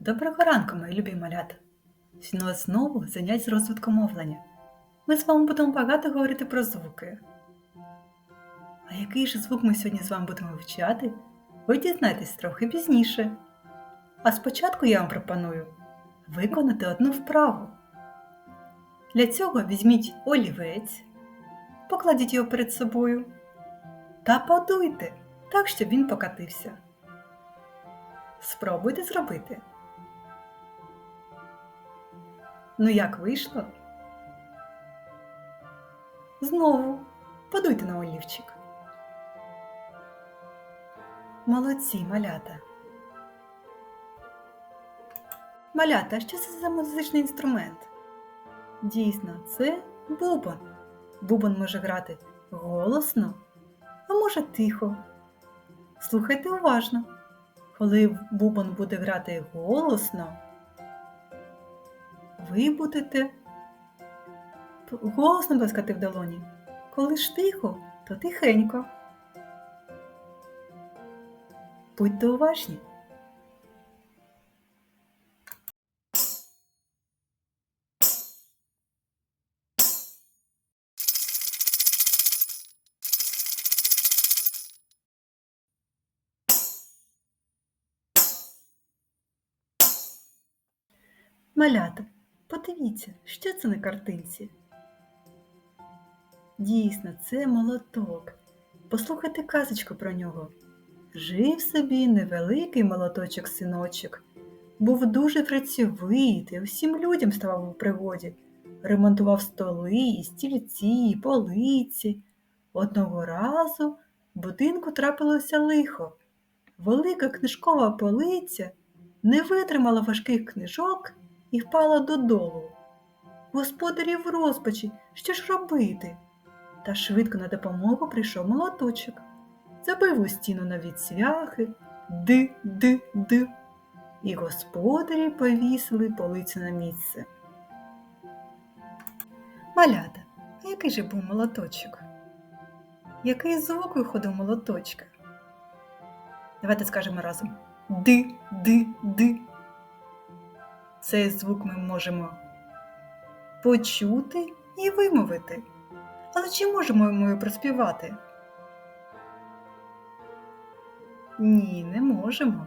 Доброго ранку, мої любі малята! Сьогодні знову занять з розвитку мовлення. Ми з вами будемо багато говорити про звуки. А який же звук ми сьогодні з вами будемо вивчати, ви дізнаєтесь трохи пізніше. А спочатку я вам пропоную виконати одну вправу. Для цього візьміть олівець, покладіть його перед собою та подуйте так, щоб він покатився. Спробуйте зробити. Ну як вийшло? Знову подуйте на олівчик. Молодці, малята. Малята, що це за музичний інструмент? Дійсно, це бубон. Бубон може грати голосно, а може тихо. Слухайте уважно. Коли бубон буде грати голосно, ви будете голосно плескати в долоні. Коли ж тихо, то тихенько. Будьте уважні. Малята, подивіться, що це на картинці. Дійсно, це молоток. Послухайте казочку про нього. Жив собі невеликий молоточок синочок. Був дуже працьовитий, усім людям ставав у пригоді. Ремонтував столи, і стільці, і полиці. Одного разу в будинку трапилося лихо. Велика книжкова полиця не витримала важких книжок і впала додолу. Господарі в розпачі, що ж робити? Та швидко на допомогу прийшов молоточок. Забив у стіну навіть цвяхи, ди-ди-ди. І господарі повісили полицю на місце. Малята, а який же був молоточок? Який звук виходив молоточка? Давайте скажемо разом ди-ди-ди. Цей звук ми можемо почути і вимовити. Але чи можемо ми проспівати? Ні, не можемо.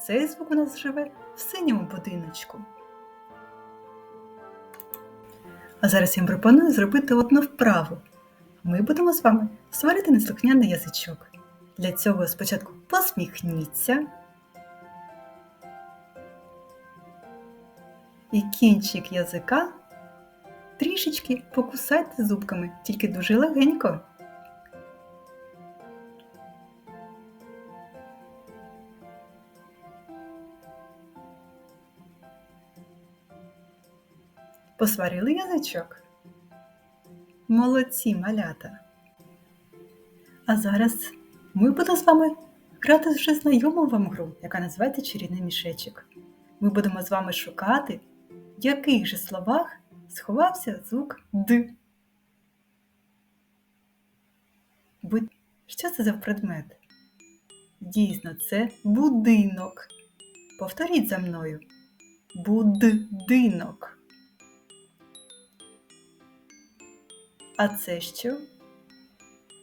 Цей звук у нас живе в синьому будиночку. А зараз я вам пропоную зробити одну вправу. Ми будемо з вами сварити неслухняний язичок. Для цього спочатку посміхніться. І кінчик язика трішечки покусайте зубками, тільки дуже легенько. Посварили язичок? Молодці малята. А зараз ми будемо з вами грати вже знайому вам гру, яка називається Чарівний мішечок. Ми будемо з вами шукати, в яких же словах сховався звук Д. Що це за предмет? Дійсно, це будинок. Повторіть за мною. Будинок. А це що?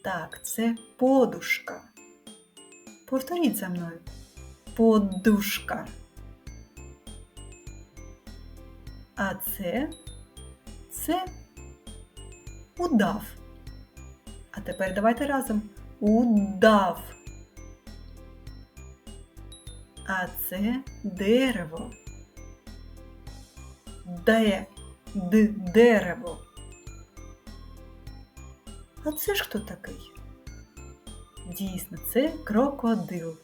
Так, це подушка. Повторіть за мною. Подушка. А це це удав. А тепер давайте разом. Удав. А це дерево. Де д дерево. А це ж хто такий? Дійсно, це крокодил.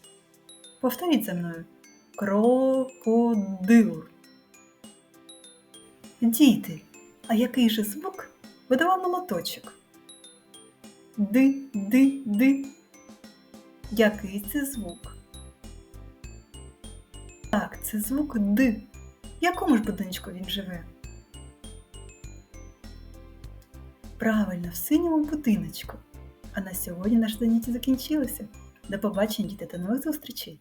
Повторіть за мною. Крокодил. Діти, а який же звук видавав молоточок? Ди-ди-ди. Який це звук? Так, це звук Д. Якому ж будиночку він живе? Правильно, в синьому будиночку. А на сьогодні наше заняття закінчилося. До побачення, діти, до нових зустрічей!